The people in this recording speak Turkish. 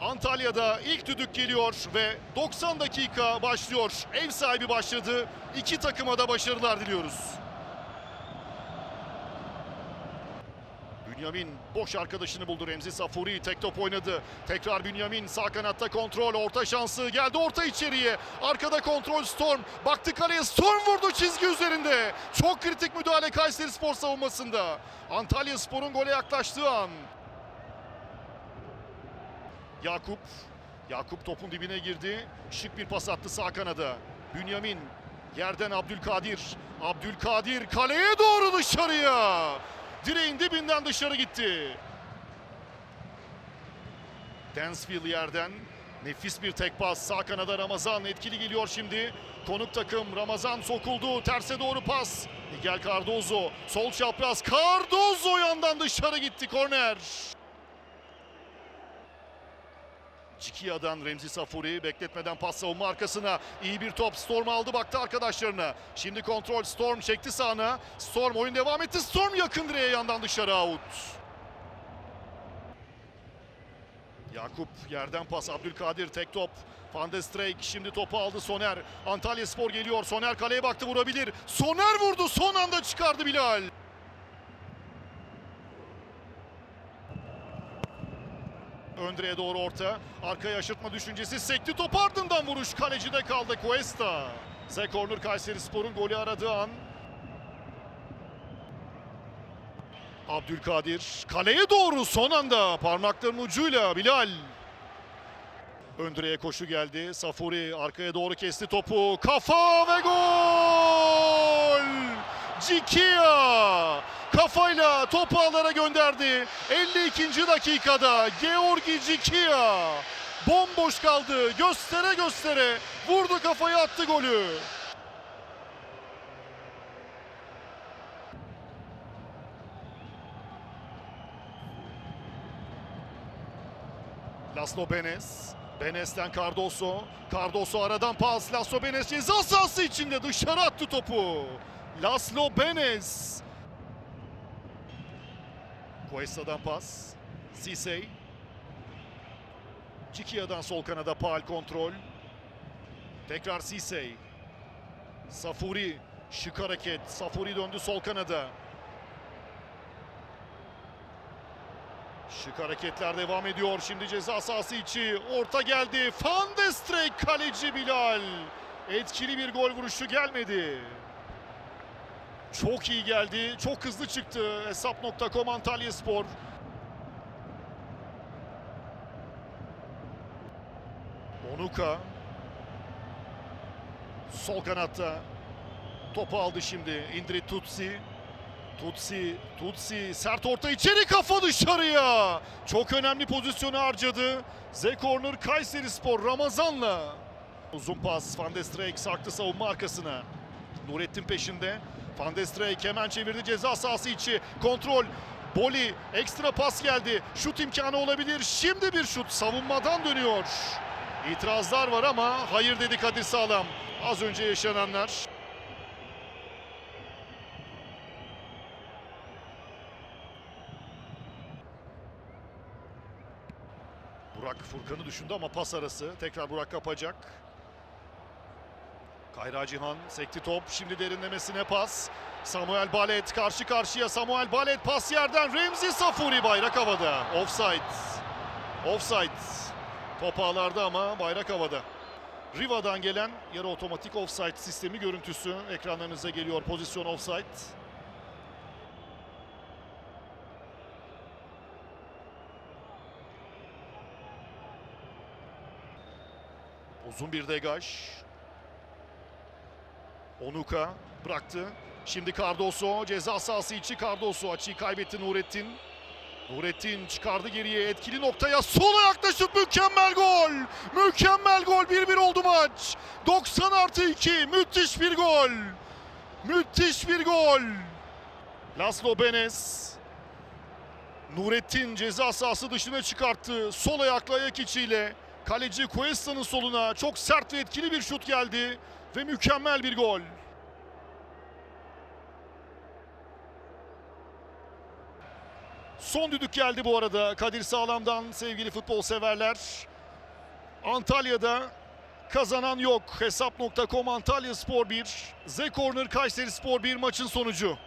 Antalya'da ilk düdük geliyor ve 90 dakika başlıyor. Ev sahibi başladı. İki takıma da başarılar diliyoruz. Bünyamin boş arkadaşını buldu. Remzi Safuri tek top oynadı. Tekrar Bünyamin sağ kanatta kontrol. Orta şansı geldi orta içeriye. Arkada kontrol Storm. Baktı kaleye Storm vurdu çizgi üzerinde. Çok kritik müdahale Kayseri Spor savunmasında. Antalya Spor'un gole yaklaştığı an. Yakup. Yakup topun dibine girdi. Şık bir pas attı sağ kanada. Bünyamin yerden Abdülkadir. Abdülkadir kaleye doğru dışarıya. Direğin dibinden dışarı gitti. Dansville yerden nefis bir tek pas. Sağ kanada Ramazan etkili geliyor şimdi. Konuk takım Ramazan sokuldu. Terse doğru pas. Miguel Cardozo sol çapraz. Cardozo yandan dışarı gitti korner. Cikia'dan Remzi Safuri bekletmeden pas savunma arkasına. iyi bir top Storm aldı baktı arkadaşlarına. Şimdi kontrol Storm çekti sağına. Storm oyun devam etti. Storm yakın direğe yandan dışarı out. Yakup yerden pas Abdülkadir tek top. Van de Streek şimdi topu aldı Soner. Antalya Spor geliyor. Soner kaleye baktı vurabilir. Soner vurdu son anda çıkardı Bilal. Öndre'ye doğru orta. Arkaya aşırtma düşüncesi. Sekti top ardından vuruş. Kalecide kaldı Cuesta. Z Corner Kayseri Spor'un golü aradığı an. Abdülkadir kaleye doğru son anda parmaklarının ucuyla Bilal. Öndre'ye koşu geldi. Safuri arkaya doğru kesti topu. Kafa ve gol! Cikia kafayla topu ağlara gönderdi. 52. dakikada Georgi Cikia bomboş kaldı. Göstere göstere vurdu kafayı attı golü. Laslo Benes. Benes'ten Cardoso. Cardoso aradan pas. Laslo Benes ceza içinde dışarı attı topu. Laslo Benes. Cuesta'dan pas. Sisey. Cikia'dan sol kanada Paal kontrol. Tekrar Sisey. Safuri. Şık hareket. Safuri döndü sol kanada. Şık hareketler devam ediyor. Şimdi ceza sahası içi. Orta geldi. Van de Streek kaleci Bilal. Etkili bir gol vuruşu gelmedi. Çok iyi geldi. Çok hızlı çıktı. Hesap.com Antalya Spor. Onuka. Sol kanatta. Topu aldı şimdi. Indri Tutsi. Tutsi, Tutsi sert orta içeri kafa dışarıya. Çok önemli pozisyonu harcadı. Z Corner Kayseri Spor Ramazan'la. Uzun pas Van de Streek sarktı savunma arkasına. Nurettin peşinde. Van de Streek hemen çevirdi ceza sahası içi. Kontrol. Boli ekstra pas geldi. Şut imkanı olabilir. Şimdi bir şut savunmadan dönüyor. İtirazlar var ama hayır dedi Kadir Sağlam. Az önce yaşananlar. Burak Furkan'ı düşündü ama pas arası. Tekrar Burak kapacak. Kayra Cihan sekti top. Şimdi derinlemesine pas. Samuel Balet karşı karşıya. Samuel Balet pas yerden. Remzi Safuri bayrak havada. Offside. Offside. Top ağlarda ama bayrak havada. Riva'dan gelen yarı otomatik offside sistemi görüntüsü ekranlarınıza geliyor. Pozisyon offside. Uzun bir degaj. Onuka bıraktı. Şimdi Cardoso ceza sahası içi Cardoso açıyı kaybetti Nurettin. Nurettin çıkardı geriye etkili noktaya sola yaklaşıp mükemmel gol. Mükemmel gol 1-1 oldu maç. 90 artı 2 müthiş bir gol. Müthiş bir gol. Laslo Benes. Nurettin ceza sahası dışına çıkarttı. Sol ayakla ayak içiyle. Kaleci Cuesta'nın soluna çok sert ve etkili bir şut geldi. Ve mükemmel bir gol. Son düdük geldi bu arada Kadir Sağlam'dan sevgili futbol severler. Antalya'da kazanan yok. Hesap.com Antalya Spor 1, Z Corner Kayseri Spor 1 maçın sonucu.